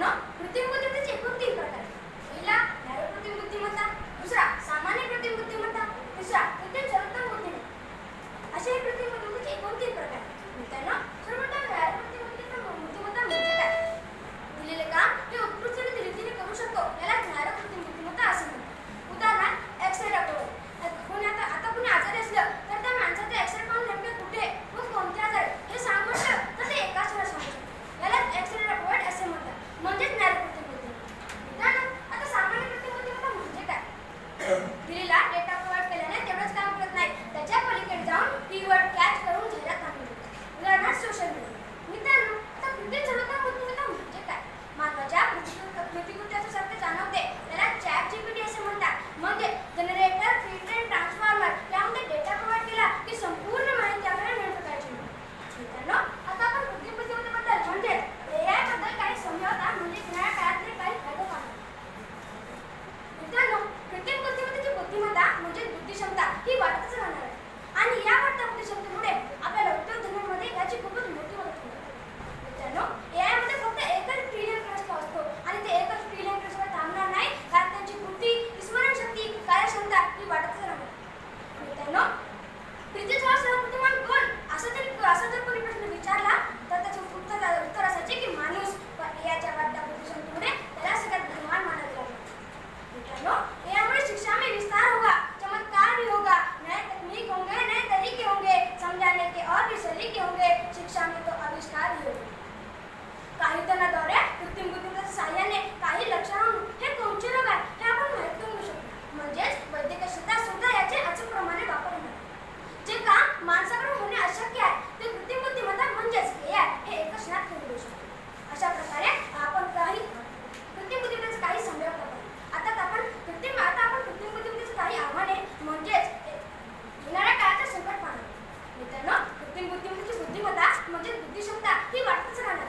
ना कृत्रिम बुद्धिमत्तेचे कृत्रिम प्रकार. पहिला न्याय कृत्रिम बुद्धिमत्ता दुसरा सामान्य कृत्रिम बुद्धिमत्ता तिसरा कृत्रिम सर्वोत्तम बुद्धिमत्ता असे कृत्रिम बुद्धिमत्तेचे एकूण तीन प्रकार. मित्रांनो सर्वोत्तम न्याय จากที่วัด தட்டி வடிச்சிடாங்க